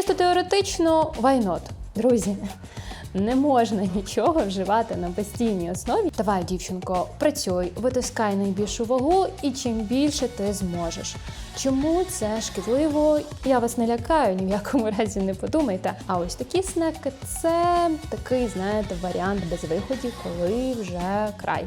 Чисто теоретично, why not? Друзі, не можна нічого вживати на постійній основі. Давай, дівчинко, працюй, витискай найбільшу вагу, і чим більше ти зможеш. Чому це шкідливо? Я вас не лякаю, ні в якому разі не подумайте. А ось такі снеки це такий, знаєте, варіант без виходів, коли вже край.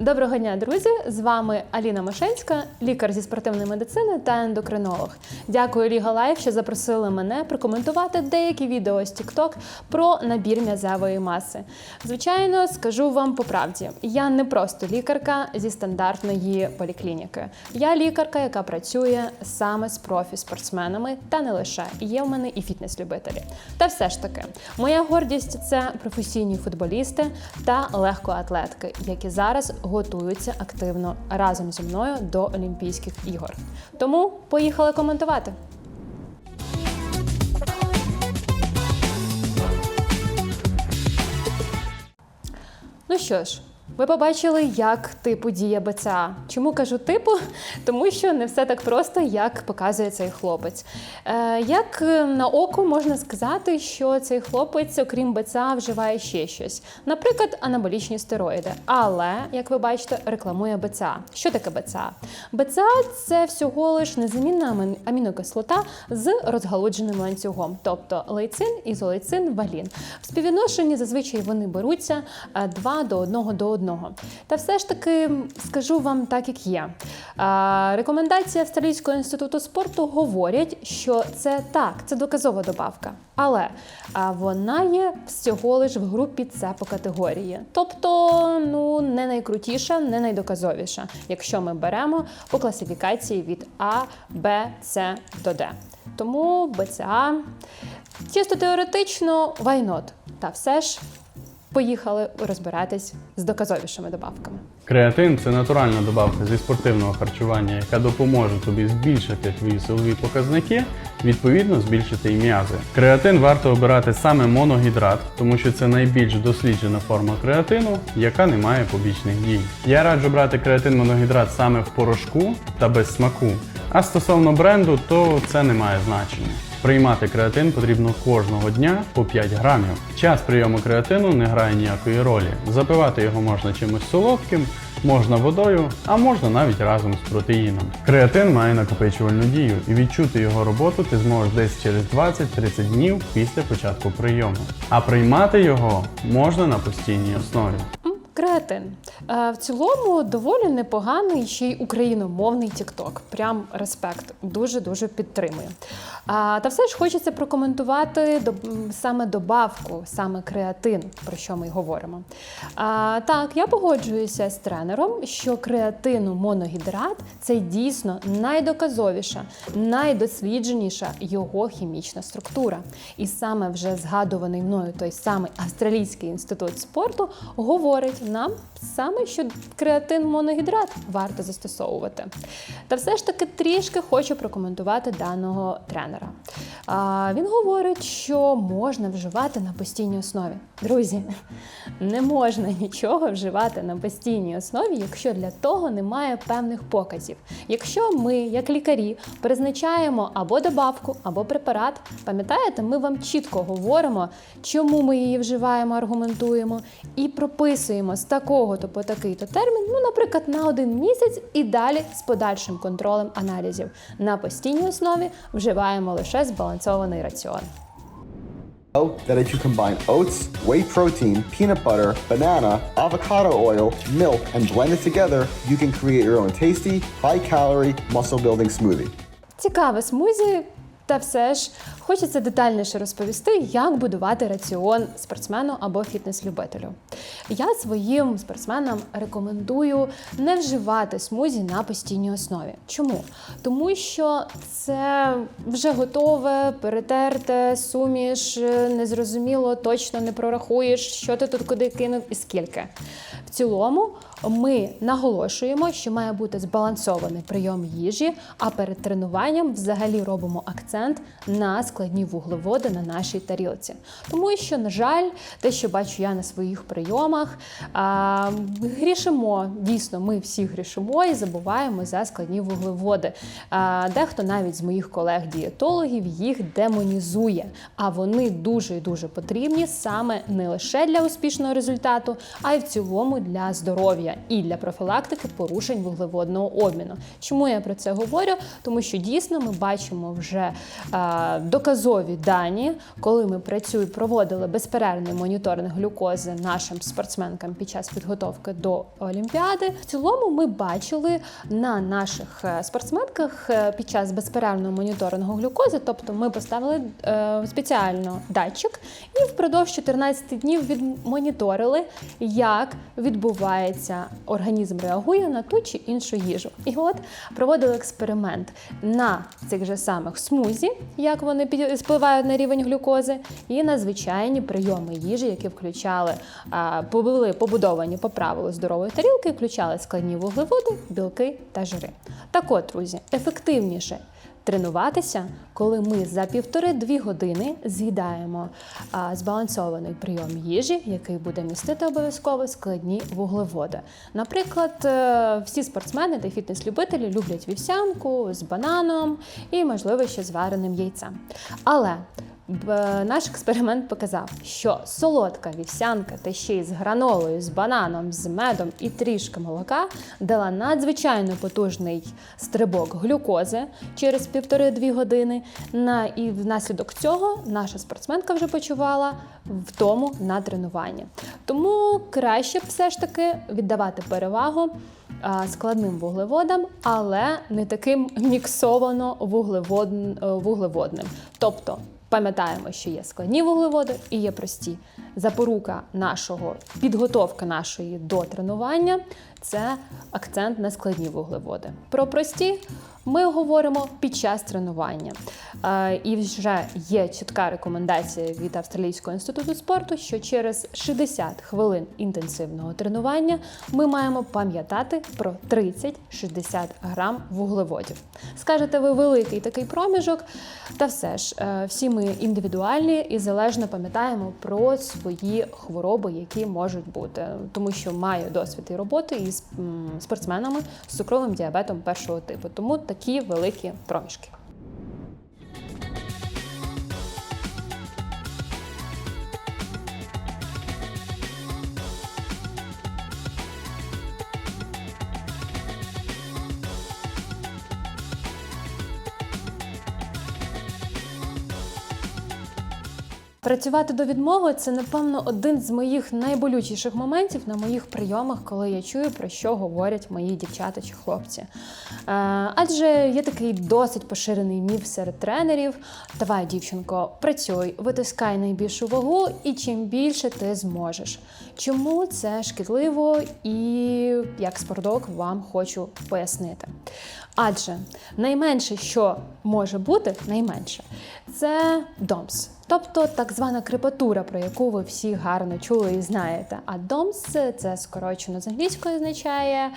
Доброго дня, друзі! З вами Аліна Мошенська, лікар зі спортивної медицини та ендокринолог. Дякую Ліга Лайф, що запросили мене прокоментувати деякі відео з TikTok про набір м'язевої маси. Звичайно, скажу вам по правді, я не просто лікарка зі стандартної поліклініки. Я лікарка, яка працює саме з профі-спортсменами, та не лише є в мене і фітнес-любителі. Та все ж таки, моя гордість це професійні футболісти та легкоатлетки, які зараз готуються активно разом зі мною до Олімпійських ігор. Тому поїхали коментувати. Ну що ж, ви побачили, як типу діє БЦА. Чому кажу типу? Тому що не все так просто, як показує цей хлопець. Е, як е, на око можна сказати, що цей хлопець, окрім БЦА, вживає ще щось, наприклад, анаболічні стероїди. Але, як ви бачите, рекламує БЦА. Що таке БЦА? БЦА це всього лиш незамінна амінокислота з розгалудженим ланцюгом, тобто лейцин, ізолейцин, валін. В співвідношенні зазвичай вони беруться 2 до 1 до 1. Та все ж таки скажу вам так, як є. Рекомендації Австралійського інституту спорту говорять, що це так, це доказова добавка. Але вона є всього лиш в групі С по категорії. Тобто, ну не найкрутіша, не найдоказовіша, якщо ми беремо по класифікації від А, Б, С до Д. Тому БЦА чисто теоретично not? Та все ж поїхали розбиратись з доказовішими добавками. Креатин це натуральна добавка зі спортивного харчування, яка допоможе тобі збільшити твої силові показники, відповідно збільшити і м'язи. Креатин варто обирати саме моногідрат, тому що це найбільш досліджена форма креатину, яка не має побічних дій. Я раджу брати креатин моногідрат саме в порошку та без смаку. А стосовно бренду, то це не має значення. Приймати креатин потрібно кожного дня по 5 грамів. Час прийому креатину не грає ніякої ролі. Запивати його можна чимось солодким, можна водою, а можна навіть разом з протеїном. Креатин має накопичувальну дію, і відчути його роботу ти зможеш десь через 20-30 днів після початку прийому. А приймати його можна на постійній основі. Креатин. Е, В цілому доволі непоганий ще й україномовний TikTok. Прям респект. Дуже-дуже підтримую. Та все ж хочеться прокоментувати саме добавку, саме креатин, про що ми й говоримо. Так, я погоджуюся з тренером, що креатину моногідрат це дійсно найдоказовіша, найдослідженіша його хімічна структура. І саме вже згадуваний мною той самий Австралійський інститут спорту говорить нам саме, що креатин моногідрат варто застосовувати. Та все ж таки трішки хочу прокоментувати даного тренера. А, він говорить, що можна вживати на постійній основі. Друзі, не можна нічого вживати на постійній основі, якщо для того немає певних показів. Якщо ми, як лікарі, призначаємо або добавку, або препарат, пам'ятаєте, ми вам чітко говоримо, чому ми її вживаємо, аргументуємо і прописуємо такого-то по такий-то термін, ну, наприклад, на один місяць і далі з подальшим контролем аналізів. На постійній основі вживаємо лише збалансований раціон. That you combine oats, whey protein, peanut butter, banana, avocado oil, milk, and blend it together, you can create your own tasty, high calorie, muscle building smoothie. Цікаве смузі, та все ж хочеться детальніше розповісти, як будувати раціон спортсмену або фітнес-любителю. Я своїм спортсменам рекомендую не вживати смузі на постійній основі. Чому? Тому що це вже готове, перетерте, суміш, незрозуміло, точно не прорахуєш, що ти тут куди кинув і скільки. В цілому Ми наголошуємо, що має бути збалансований прийом їжі, а перед тренуванням взагалі робимо акцент на складні вуглеводи на нашій тарілці. Тому що, на жаль, те, що бачу я на своїх прийомах, а, грішимо. Дійсно, ми всі грішимо і забуваємо за складні вуглеводи. А, дехто навіть з моїх колег-дієтологів їх демонізує, а вони дуже і дуже потрібні саме не лише для успішного результату, а й в цілому для здоров'я і для профілактики порушень вуглеводного обміну. Чому я про це говорю? Тому що дійсно ми бачимо вже е, доказові дані, коли ми працюємо, проводили безперервний моніторинг глюкози нашим спортсменкам під час підготовки до Олімпіади. В цілому ми бачили на наших е, спортсменках е, під час безперервного моніторингу глюкози, тобто ми поставили е, спеціально датчик і впродовж 14 днів відмоніторили, як відбувається організм реагує на ту чи іншу їжу. І от проводили експеримент на цих же самих смузі, як вони спливають на рівень глюкози, і на звичайні прийоми їжі, які включали були побудовані по правилу здорової тарілки, включали складні вуглеводи, білки та жири. Так от, друзі, ефективніше тренуватися, коли ми за півтори-дві години з'їдаємо збалансований прийом їжі, який буде містити обов'язково складні вуглеводи. Наприклад, е, всі спортсмени та фітнес-любителі люблять вівсянку з бананом і, можливо, ще з вареним яйцем. Але Наш експеримент показав, що солодка вівсянка та ще й з гранолою, з бананом, з медом і трішки молока дала надзвичайно потужний стрибок глюкози через півтори-дві години. На, і внаслідок цього наша спортсменка вже почувала втому на тренуванні. Тому краще б все ж таки віддавати перевагу складним вуглеводам, але не таким міксовано е, вуглеводним. Тобто Пам'ятаємо, що є складні вуглеводи і є прості. Запорука нашого підготовки нашої до тренування це акцент на складні вуглеводи. Про прості ми говоримо під час тренування. Е, І вже є чітка рекомендація від Австралійського інституту спорту, що через 60 хвилин інтенсивного тренування ми маємо пам'ятати про 30-60 грам вуглеводів. Скажете, ви великий такий проміжок, та все ж е, всі ми індивідуальні і залежно пам'ятаємо про свої хвороби, які можуть бути, тому що маю досвід і роботи із спортсменами з цукровим діабетом першого типу. Тому такі великі проміжки. Працювати до відмови це, напевно, один з моїх найболючіших моментів на моїх прийомах, коли я чую, про що говорять мої дівчата чи хлопці. Е, адже є такий досить поширений міф серед тренерів: давай, дівчинко, працюй, витискай найбільшу вагу, і чим більше ти зможеш. Чому це шкідливо і як спорток вам хочу пояснити. Адже найменше, що може бути, найменше, це домс. Тобто так звана крепатура, про яку ви всі гарно чули і знаєте. А домс це скорочено з англійської означає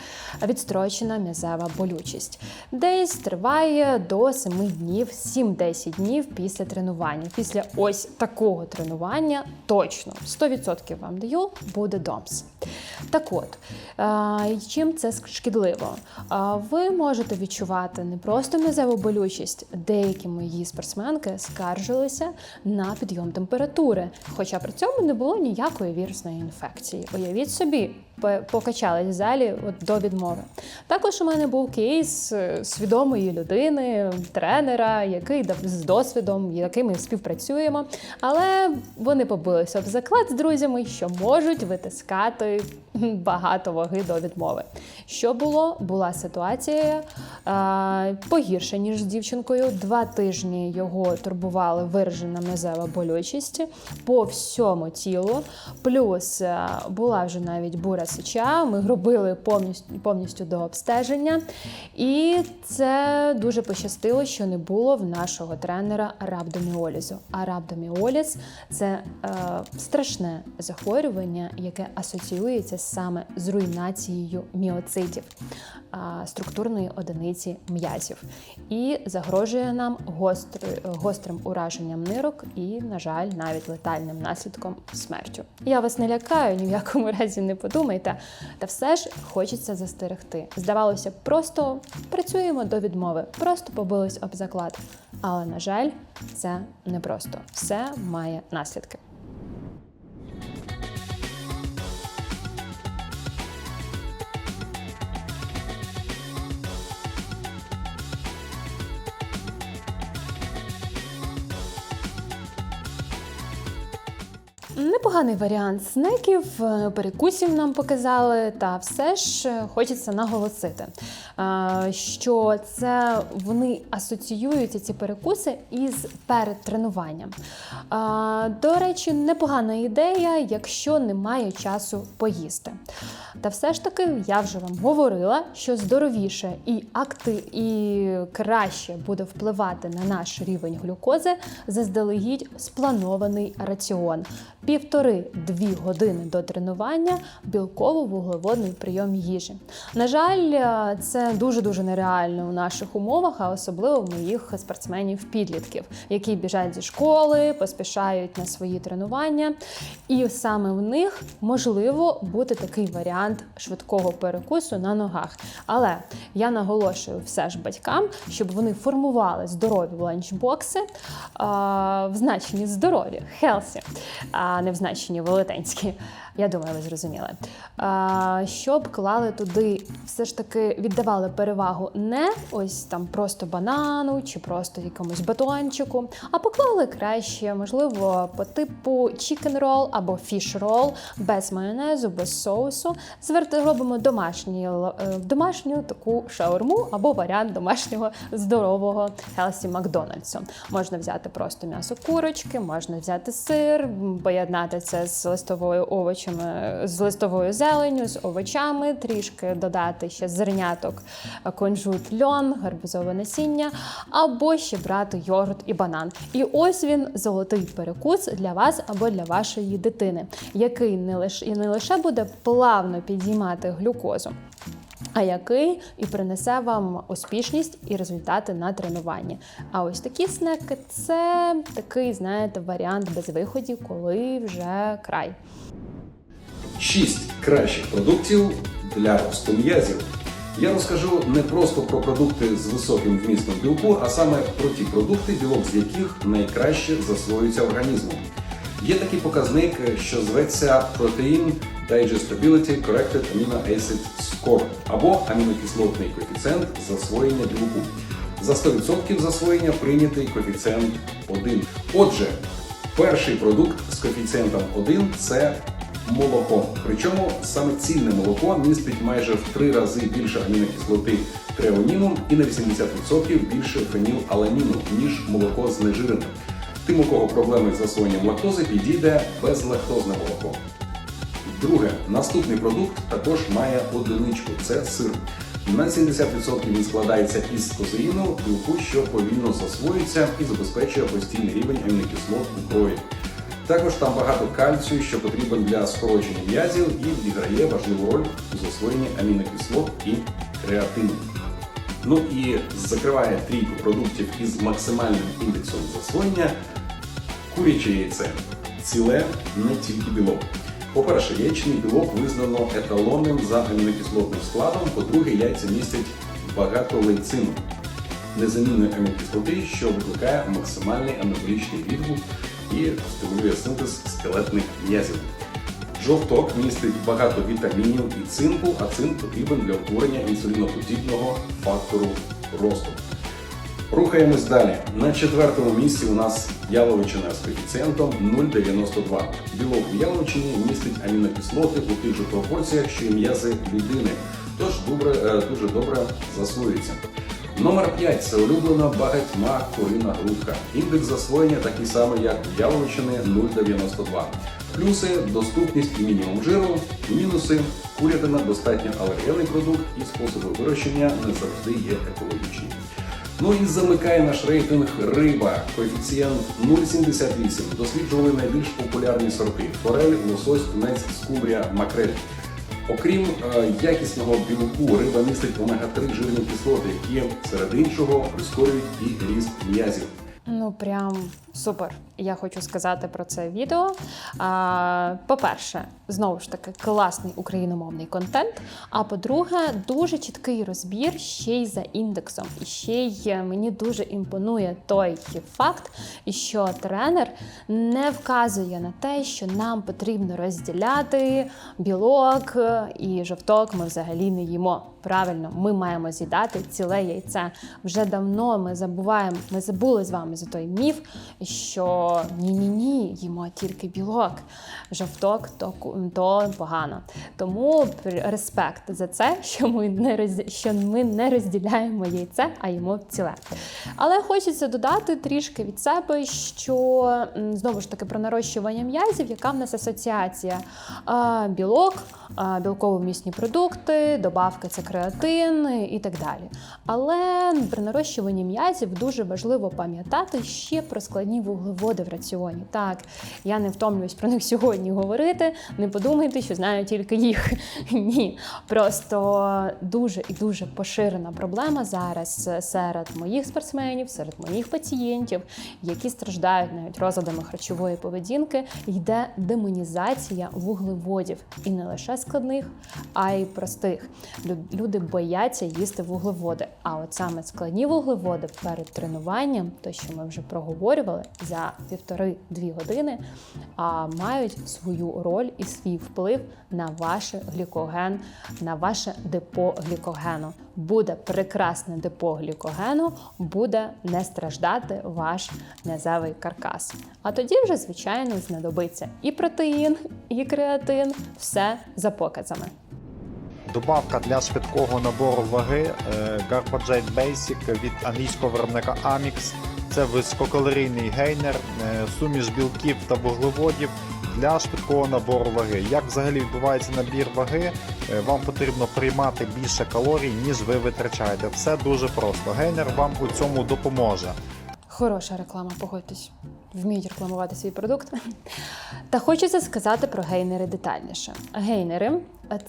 відстрочена м'язева болючість. Десь триває до 7 днів, 7-10 днів після тренування. Після ось такого тренування точно 100% вам даю, буде домс. Так от, чим це шкідливо? Ви можете відчувати не просто м'язеву болючість, деякі мої спортсменки скаржилися на підйом температури, хоча при цьому не було ніякої вірусної інфекції. Уявіть собі, по- покачались в залі до відмови. Також у мене був кейс е, свідомої людини, тренера, який з досвідом, яким ми співпрацюємо. Але вони побилися в заклад з друзями, що можуть витискати багато ваги до відмови. Що було? Була ситуація, е, е, погірше, ніж з дівчинкою. Два тижні його турбували виражена м'язева болючість по всьому тілу. Плюс е, була вже навіть бура сеча. Ми робили повністю, повністю до обстеження. І це дуже пощастило, що не було в нашого тренера рабдоміолізу. А рабдоміоліз це е, страшне захворювання, яке асоціюється саме з руйнацією міоцитів, структурної одиниці м'язів, і загрожує нам гостри- гострим ураженням нирок і, на жаль, навіть летальним наслідком смертю. Я вас не лякаю, ні в якому разі не подумайте, та все ж хочеться застерегти. Здавалося, просто працюємо до відмови, просто побились об заклад. Але, на жаль, це непросто. Все має наслідки. Непоганий варіант снеків, е, перекусів нам показали, та все ж е, хочеться наголосити, е, що це вони асоціюються ці перекуси із передтренуванням. Е, До речі, непогана ідея, якщо немає часу поїсти. Та все ж таки я вже вам говорила, що здоровіше і акти, і краще буде впливати на наш рівень глюкози заздалегідь спланований раціон. Півтори-дві години до тренування білково-вуглеводний прийом їжі. На жаль, е, це дуже дуже нереально у наших умовах, а особливо у моїх спортсменів-підлітків, які біжать зі школи, поспішають на свої тренування. І саме в них можливо бути такий варіант швидкого перекусу на ногах. Але я наголошую все ж батькам, щоб вони формували здорові ланчбокси а, в значенні здорові, healthy, а не велетенські. Я думаю, ви зрозуміли. Щоб клали туди, все ж таки віддавали перевагу не ось там просто банану чи просто якомусь батончику, а поклали краще, можливо, по типу chicken roll або fish roll без майонезу, без соусу. Зверти робимо домашні, е, домашню таку шаурму або варіант домашнього здорового Хелсі Макдональдсу. Можна взяти просто м'ясо курочки, можна взяти сир, поєднати це з листовою овочами, з листовою зеленню, з овочами, трішки додати ще зерняток, е, кунжут, льон, гарбузове насіння, або ще брати йогурт і банан. І ось він золотий перекус для вас або для вашої дитини, який не лише, і не лише буде плавно підіймати глюкозу. А який і принесе вам успішність і результати на тренуванні. А ось такі снеки це такий, знаєте, варіант без виходів, коли вже край. Шість кращих продуктів для росту м'язів. Я розкажу не просто про продукти з високим вмістом білку, а саме про ті продукти, білок з яких найкраще засвоюється організмом. Є такий показник, що зветься Protein Digestibility Corrected Amino Acid Score або амінокислотний коефіцієнт засвоєння білку. За 100% засвоєння прийнятий коефіцієнт 1. Отже, перший продукт з коефіцієнтом 1 це молоко. Причому саме цільне молоко містить майже в три рази більше амінокислоти треоніну і на 80% більше фенілаланіну, ніж молоко знежирене. Тим, у кого проблеми з засвоєнням лактози, підійде безлактозне молоко. Друге, наступний продукт також має одиничку це сир. На 70% він складається із козеїну, білку, що повільно засвоюється і забезпечує постійний рівень амінокислот у крові. Також там багато кальцію, що потрібен для скорочення м'язів і відіграє важливу роль у засвоєнні амінокислот і креатину. Ну і закриває трійку продуктів із максимальним індексом засвоєння куряче яйце. Ціле не тільки білок. По-перше, яєчний білок визнано еталонним за амінокислотним складом. По-друге, яйця містять багато лейцину, незамінної амінокислоти, що викликає максимальний анаболічний відгук і стимулює синтез скелетних м'язів. Жовток містить багато вітамінів і цинку, а цинк потрібен для утворення інсуліноподібного фактору росту. Рухаємось далі. На четвертому місці у нас яловичина з коефіцієнтом 0,92. Білок у яловичині містить амінокислоти у тих же пропорціях, що і м'язи людини, тож добре, е, дуже добре засвоюється. Номер 5 це улюблена багатьма курина грудка. Індекс засвоєння такий самий, як у яловичини 0,92. Плюси доступність і мінімум жиру, мінуси курятина достатньо алергенний продукт і способи вирощення не завжди є екологічні. Ну і замикає наш рейтинг риба. Коефіцієнт 0,78. Досліджували найбільш популярні сорти: форель, лосось, тунець, скумбрія, макрель. Окрім е, якісного білку, риба містить омега-3 жирні кислоти, які серед іншого прискорюють і ріст м'язів. Ну, прям супер. Я хочу сказати про це відео. По-перше, знову ж таки, класний україномовний контент. А по-друге, дуже чіткий розбір ще й за індексом. І ще й мені дуже імпонує той факт, що тренер не вказує на те, що нам потрібно розділяти білок і жовток. Ми взагалі не їмо. Правильно, ми маємо з'їдати ціле яйце. Вже давно ми забуваємо, ми забули з вами за той міф, що ні-ні ні, їмо тільки білок, жовток то, то погано. Тому респект за це, що ми не роз... що ми не розділяємо яйце, а їмо ціле. Але хочеться додати трішки від себе, що знову ж таки про нарощування м'язів, яка в нас асоціація А, білок, а, білково-місні продукти, добавки це креатин і так далі. Але при нарощуванні м'язів дуже важливо пам'ятати ще про складні вуглеводи в раціоні. Так, я не втомлююсь про них сьогодні говорити. Не подумайте, що знаю тільки їх. Ні. Просто дуже і дуже поширена проблема зараз серед моїх спортсменів, серед моїх пацієнтів, які страждають навіть розладами харчової поведінки, йде демонізація вуглеводів. І не лише складних, а й простих. Люди бояться їсти вуглеводи. А от саме складні вуглеводи перед тренуванням, то що ми вже проговорювали за півтори-дві години, а мають свою роль і свій вплив на ваш глікоген, на ваше депо глікогену. Буде прекрасне депо глікогену, буде не страждати ваш м'язевий каркас. А тоді вже, звичайно, знадобиться і протеїн, і креатин, все за показами. Добавка для швидкого набору ваги е, Garbajet Basic від англійського виробника Amix. Це висококалорійний гейнер, е, суміш білків та вуглеводів для швидкого набору ваги. Як взагалі відбувається набір ваги? Е, Вам потрібно приймати більше калорій, ніж ви витрачаєте. Все дуже просто. Гейнер вам у цьому допоможе. Хороша реклама, погодьтесь. Вміють рекламувати свій продукт. Та хочеться сказати про гейнери детальніше. Гейнери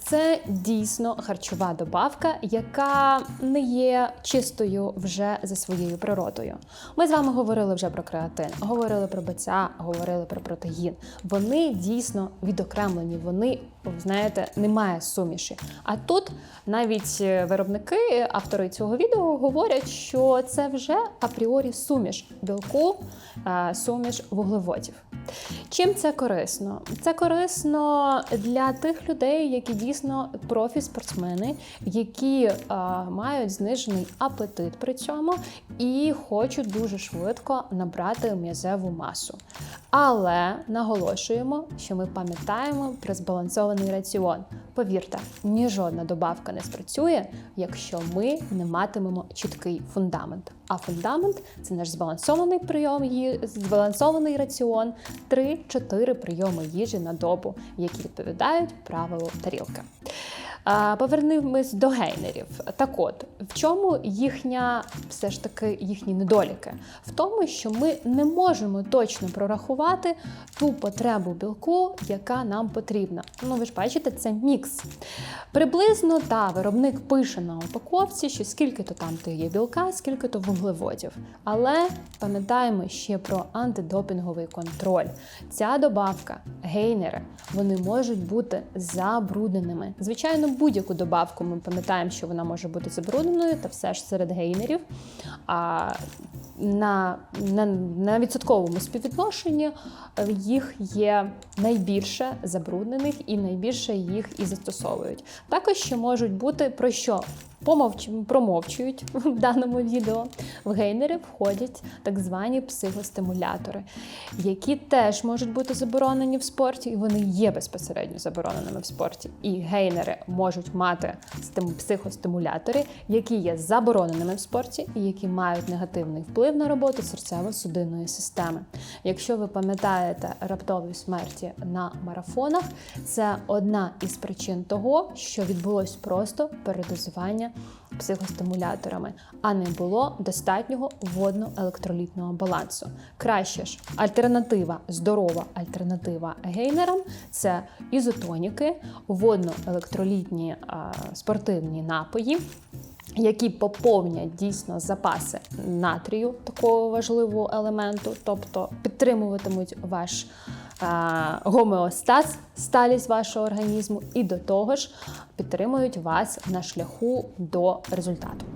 це дійсно харчова добавка, яка не є чистою вже за своєю природою. Ми з вами говорили вже про креатин, говорили про БЦА, говорили про протеїн. Вони дійсно відокремлені, вони, знаєте, немає суміші. А тут навіть е, виробники, автори цього відео говорять, що це вже апріорі суміш білку, е, суміш вуглеводів. Чим це корисно? Це корисно для тих людей, які дійсно профі-спортсмени, які е, мають знижений апетит при цьому і хочуть дуже швидко набрати м'язеву масу. Але наголошуємо, що ми пам'ятаємо про збалансований раціон. Повірте, ні жодна добавка не спрацює, якщо ми не матимемо чіткий фундамент. А фундамент це наш збалансований прийом їжі, збалансований раціон, 3-4 прийоми їжі на добу, які відповідають правилу тарілки. Повернемось до гейнерів. Так от, в чому їхня все ж таки їхні недоліки? В тому, що ми не можемо точно прорахувати ту потребу білку, яка нам потрібна. Ну, ви ж бачите, це мікс. Приблизно та виробник пише на упаковці, що скільки то там то є білка, скільки то вуглеводів. Але пам'ятаємо ще про антидопінговий контроль. Ця добавка, гейнери, вони можуть бути забрудненими. Звичайно, будь-яку добавку ми пам'ятаємо, що вона може бути забрудненою, та все ж серед гейнерів. А на, на, на відсотковому співвідношенні е, їх є найбільше забруднених і найбільше їх і застосовують. Також ще можуть бути про що помовч... промовчують в даному відео. В гейнери входять так звані психостимулятори, які теж можуть бути заборонені в спорті, і вони є безпосередньо забороненими в спорті. І гейнери можуть мати стим- психостимулятори, які є забороненими в спорті і які мають негативний вплив на роботу серцево-судинної системи. Якщо ви пам'ятаєте раптові смерті на марафонах, це одна із причин того, що відбулось просто передозування психостимуляторами, а не було достатнього водно-електролітного балансу. Краще ж альтернатива, здорова альтернатива гейнерам це ізотоніки, водно-електролітні спортивні напої. Які поповнять дійсно запаси натрію, такого важливого елементу, тобто підтримуватимуть ваш гомеостаз, сталість вашого організму, і до того ж підтримують вас на шляху до результату.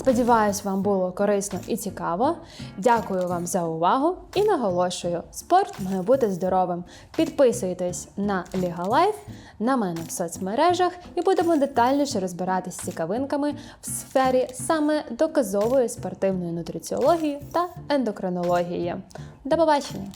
Сподіваюсь, вам було корисно і цікаво. Дякую вам за увагу і наголошую: спорт має бути здоровим. Підписуйтесь на Ліга Лайф, на мене в соцмережах і будемо детальніше розбиратись з цікавинками в сфері саме доказової спортивної нутриціології та ендокринології. До побачення!